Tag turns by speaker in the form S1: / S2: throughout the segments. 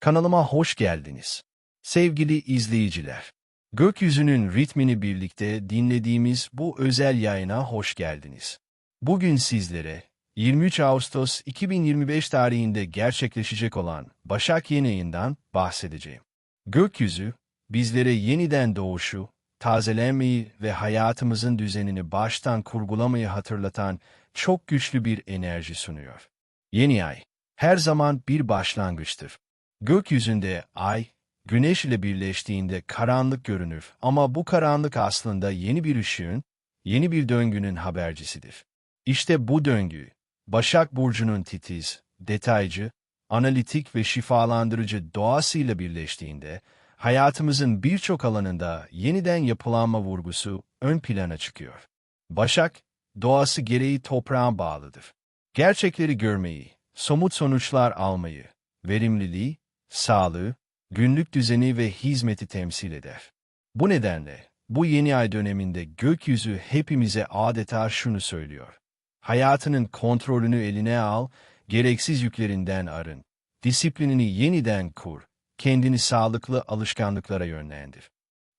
S1: Kanalıma hoş geldiniz. Sevgili izleyiciler, gökyüzünün ritmini birlikte dinlediğimiz bu özel yayına hoş geldiniz. Bugün sizlere 23 Ağustos 2025 tarihinde gerçekleşecek olan Başak Yeni Ayı'ndan bahsedeceğim. Gökyüzü, bizlere yeniden doğuşu, tazelenmeyi ve hayatımızın düzenini baştan kurgulamayı hatırlatan çok güçlü bir enerji sunuyor. Yeni ay, her zaman bir başlangıçtır. Gökyüzünde ay, güneş ile birleştiğinde karanlık görünür ama bu karanlık aslında yeni bir ışığın, yeni bir döngünün habercisidir. İşte bu döngü, Başak Burcu'nun titiz, detaycı, analitik ve şifalandırıcı doğasıyla birleştiğinde, hayatımızın birçok alanında yeniden yapılanma vurgusu ön plana çıkıyor. Başak, doğası gereği toprağa bağlıdır. Gerçekleri görmeyi, somut sonuçlar almayı, verimliliği, sağlığı, günlük düzeni ve hizmeti temsil eder. Bu nedenle bu yeni ay döneminde gökyüzü hepimize adeta şunu söylüyor. Hayatının kontrolünü eline al, gereksiz yüklerinden arın, disiplinini yeniden kur, kendini sağlıklı alışkanlıklara yönlendir.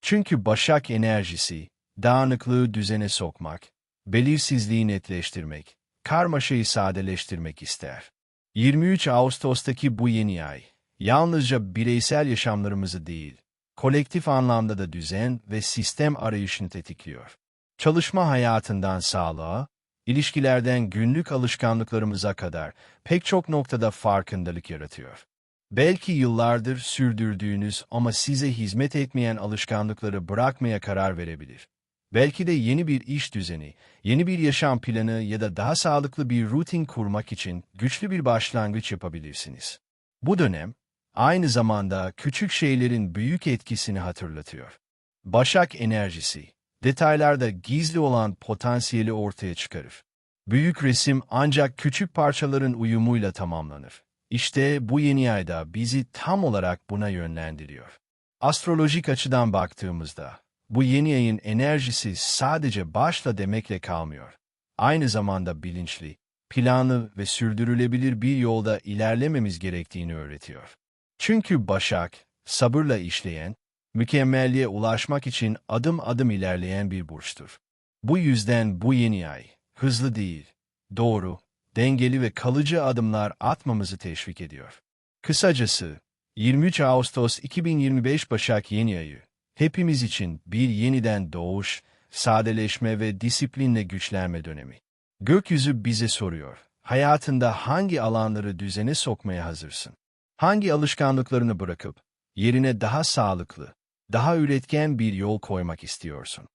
S1: Çünkü başak enerjisi, dağınıklığı düzene sokmak, belirsizliği netleştirmek, karmaşayı sadeleştirmek ister. 23 Ağustos'taki bu yeni ay, yalnızca bireysel yaşamlarımızı değil, kolektif anlamda da düzen ve sistem arayışını tetikliyor. Çalışma hayatından sağlığa, ilişkilerden günlük alışkanlıklarımıza kadar pek çok noktada farkındalık yaratıyor. Belki yıllardır sürdürdüğünüz ama size hizmet etmeyen alışkanlıkları bırakmaya karar verebilir. Belki de yeni bir iş düzeni, yeni bir yaşam planı ya da daha sağlıklı bir rutin kurmak için güçlü bir başlangıç yapabilirsiniz. Bu dönem, aynı zamanda küçük şeylerin büyük etkisini hatırlatıyor. Başak enerjisi, detaylarda gizli olan potansiyeli ortaya çıkarır. Büyük resim ancak küçük parçaların uyumuyla tamamlanır. İşte bu yeni ayda bizi tam olarak buna yönlendiriyor. Astrolojik açıdan baktığımızda, bu yeni ayın enerjisi sadece başla demekle kalmıyor. Aynı zamanda bilinçli, planlı ve sürdürülebilir bir yolda ilerlememiz gerektiğini öğretiyor. Çünkü Başak, sabırla işleyen, mükemmelliğe ulaşmak için adım adım ilerleyen bir burçtur. Bu yüzden bu yeni ay, hızlı değil, doğru, dengeli ve kalıcı adımlar atmamızı teşvik ediyor. Kısacası, 23 Ağustos 2025 Başak Yeni Ayı, hepimiz için bir yeniden doğuş, sadeleşme ve disiplinle güçlenme dönemi. Gökyüzü bize soruyor, hayatında hangi alanları düzene sokmaya hazırsın? Hangi alışkanlıklarını bırakıp, yerine daha sağlıklı, daha üretken bir yol koymak istiyorsun?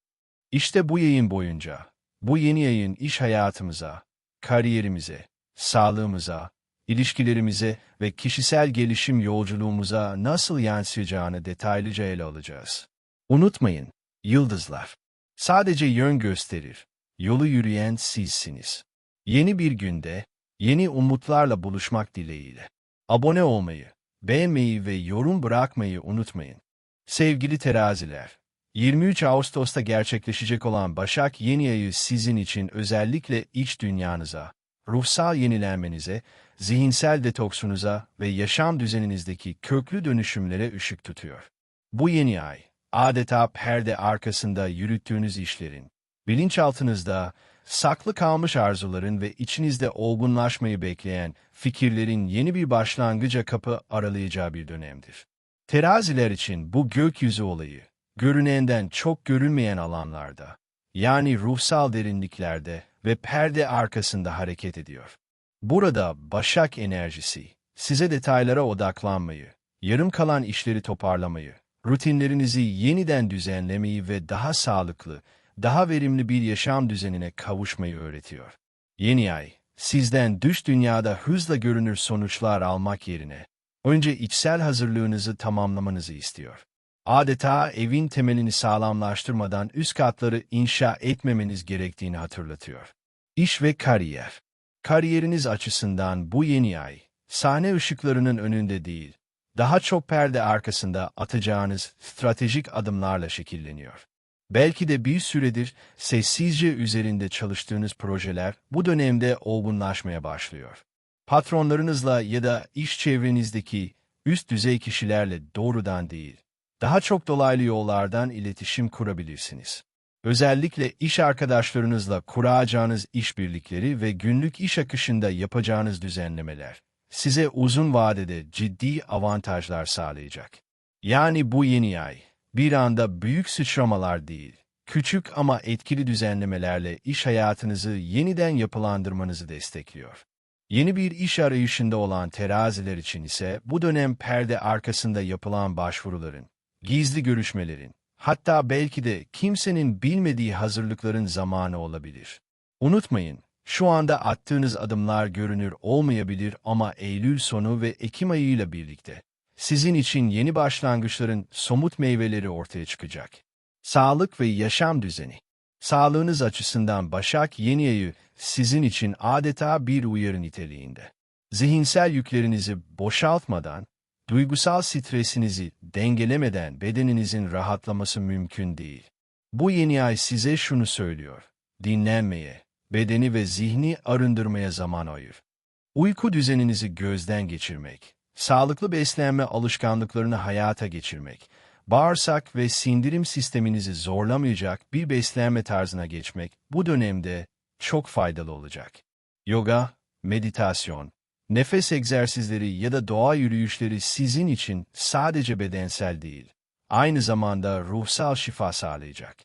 S1: İşte bu yayın boyunca, bu yeni yayın iş hayatımıza, kariyerimize, sağlığımıza, ilişkilerimize ve kişisel gelişim yolculuğumuza nasıl yansıyacağını detaylıca ele alacağız. Unutmayın, yıldızlar sadece yön gösterir, yolu yürüyen sizsiniz. Yeni bir günde, yeni umutlarla buluşmak dileğiyle. Abone olmayı, beğenmeyi ve yorum bırakmayı unutmayın. Sevgili teraziler, 23 Ağustos'ta gerçekleşecek olan Başak Yeni Ayı sizin için özellikle iç dünyanıza, ruhsal yenilenmenize, zihinsel detoksunuza ve yaşam düzeninizdeki köklü dönüşümlere ışık tutuyor. Bu yeni ay, adeta perde arkasında yürüttüğünüz işlerin, bilinçaltınızda saklı kalmış arzuların ve içinizde olgunlaşmayı bekleyen fikirlerin yeni bir başlangıca kapı aralayacağı bir dönemdir. Teraziler için bu gökyüzü olayı, görünenden çok görünmeyen alanlarda, yani ruhsal derinliklerde ve perde arkasında hareket ediyor. Burada başak enerjisi, size detaylara odaklanmayı, yarım kalan işleri toparlamayı, rutinlerinizi yeniden düzenlemeyi ve daha sağlıklı, daha verimli bir yaşam düzenine kavuşmayı öğretiyor. Yeni ay, sizden dış dünyada hızla görünür sonuçlar almak yerine, önce içsel hazırlığınızı tamamlamanızı istiyor. Adeta evin temelini sağlamlaştırmadan üst katları inşa etmemeniz gerektiğini hatırlatıyor. İş ve kariyer. Kariyeriniz açısından bu yeni ay, sahne ışıklarının önünde değil, daha çok perde arkasında atacağınız stratejik adımlarla şekilleniyor. Belki de bir süredir sessizce üzerinde çalıştığınız projeler bu dönemde olgunlaşmaya başlıyor. Patronlarınızla ya da iş çevrenizdeki üst düzey kişilerle doğrudan değil, daha çok dolaylı yollardan iletişim kurabilirsiniz. Özellikle iş arkadaşlarınızla kuracağınız işbirlikleri ve günlük iş akışında yapacağınız düzenlemeler size uzun vadede ciddi avantajlar sağlayacak. Yani bu yeni ay bir anda büyük sıçramalar değil, küçük ama etkili düzenlemelerle iş hayatınızı yeniden yapılandırmanızı destekliyor. Yeni bir iş arayışında olan teraziler için ise bu dönem perde arkasında yapılan başvuruların, gizli görüşmelerin, hatta belki de kimsenin bilmediği hazırlıkların zamanı olabilir. Unutmayın, şu anda attığınız adımlar görünür olmayabilir ama Eylül sonu ve Ekim ayıyla birlikte sizin için yeni başlangıçların somut meyveleri ortaya çıkacak. Sağlık ve yaşam düzeni. Sağlığınız açısından Başak yeni ayı sizin için adeta bir uyarı niteliğinde. Zihinsel yüklerinizi boşaltmadan, duygusal stresinizi dengelemeden bedeninizin rahatlaması mümkün değil. Bu yeni ay size şunu söylüyor. Dinlenmeye, bedeni ve zihni arındırmaya zaman ayır. Uyku düzeninizi gözden geçirmek, sağlıklı beslenme alışkanlıklarını hayata geçirmek, bağırsak ve sindirim sisteminizi zorlamayacak bir beslenme tarzına geçmek bu dönemde çok faydalı olacak. Yoga, meditasyon, nefes egzersizleri ya da doğa yürüyüşleri sizin için sadece bedensel değil, aynı zamanda ruhsal şifa sağlayacak.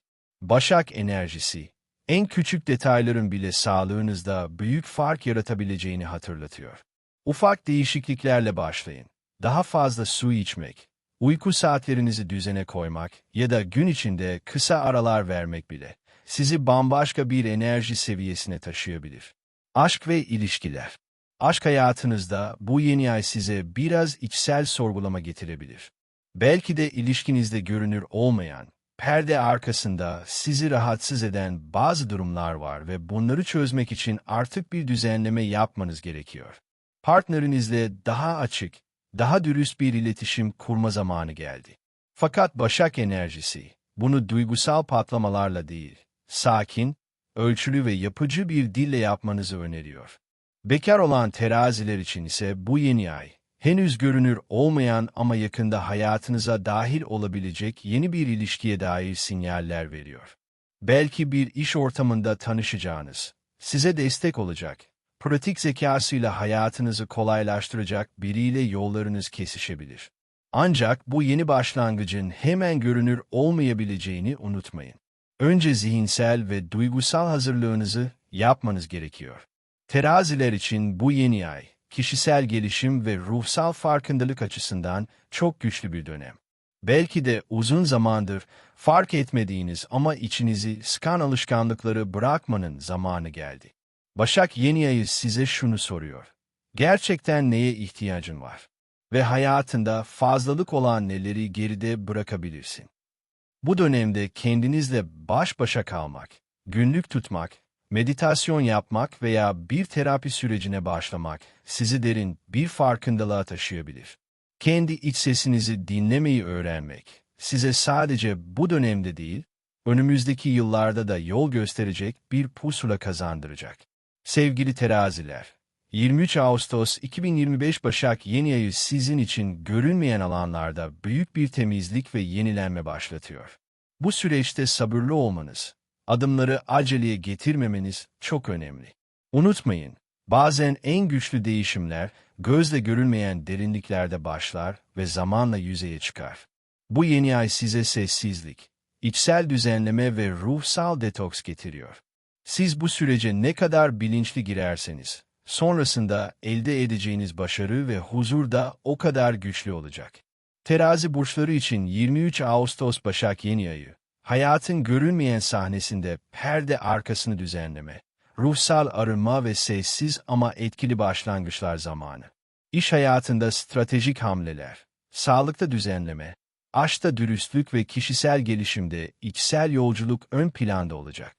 S1: Başak enerjisi, en küçük detayların bile sağlığınızda büyük fark yaratabileceğini hatırlatıyor. Ufak değişikliklerle başlayın. Daha fazla su içmek, uyku saatlerinizi düzene koymak ya da gün içinde kısa aralar vermek bile sizi bambaşka bir enerji seviyesine taşıyabilir. Aşk ve ilişkiler. Aşk hayatınızda bu yeni ay size biraz içsel sorgulama getirebilir. Belki de ilişkinizde görünür olmayan, perde arkasında sizi rahatsız eden bazı durumlar var ve bunları çözmek için artık bir düzenleme yapmanız gerekiyor. Partnerinizle daha açık, daha dürüst bir iletişim kurma zamanı geldi. Fakat Başak enerjisi, bunu duygusal patlamalarla değil, sakin, ölçülü ve yapıcı bir dille yapmanızı öneriyor. Bekar olan teraziler için ise bu yeni ay, henüz görünür olmayan ama yakında hayatınıza dahil olabilecek yeni bir ilişkiye dair sinyaller veriyor. Belki bir iş ortamında tanışacağınız, size destek olacak, pratik zekasıyla hayatınızı kolaylaştıracak biriyle yollarınız kesişebilir. Ancak bu yeni başlangıcın hemen görünür olmayabileceğini unutmayın. Önce zihinsel ve duygusal hazırlığınızı yapmanız gerekiyor. Teraziler için bu yeni ay, kişisel gelişim ve ruhsal farkındalık açısından çok güçlü bir dönem. Belki de uzun zamandır fark etmediğiniz ama içinizi sıkan alışkanlıkları bırakmanın zamanı geldi. Başak yeni ayı size şunu soruyor. Gerçekten neye ihtiyacın var? Ve hayatında fazlalık olan neleri geride bırakabilirsin? Bu dönemde kendinizle baş başa kalmak, günlük tutmak, meditasyon yapmak veya bir terapi sürecine başlamak sizi derin bir farkındalığa taşıyabilir. Kendi iç sesinizi dinlemeyi öğrenmek size sadece bu dönemde değil, önümüzdeki yıllarda da yol gösterecek bir pusula kazandıracak. Sevgili teraziler, 23 Ağustos 2025 Başak yeni ayı sizin için görünmeyen alanlarda büyük bir temizlik ve yenilenme başlatıyor. Bu süreçte sabırlı olmanız, adımları aceleye getirmemeniz çok önemli. Unutmayın, bazen en güçlü değişimler gözle görülmeyen derinliklerde başlar ve zamanla yüzeye çıkar. Bu yeni ay size sessizlik, içsel düzenleme ve ruhsal detoks getiriyor. Siz bu sürece ne kadar bilinçli girerseniz, sonrasında elde edeceğiniz başarı ve huzur da o kadar güçlü olacak. Terazi burçları için 23 Ağustos Başak Yeni Ayı, hayatın görünmeyen sahnesinde perde arkasını düzenleme, ruhsal arınma ve sessiz ama etkili başlangıçlar zamanı. İş hayatında stratejik hamleler, sağlıkta düzenleme, aşkta dürüstlük ve kişisel gelişimde içsel yolculuk ön planda olacak.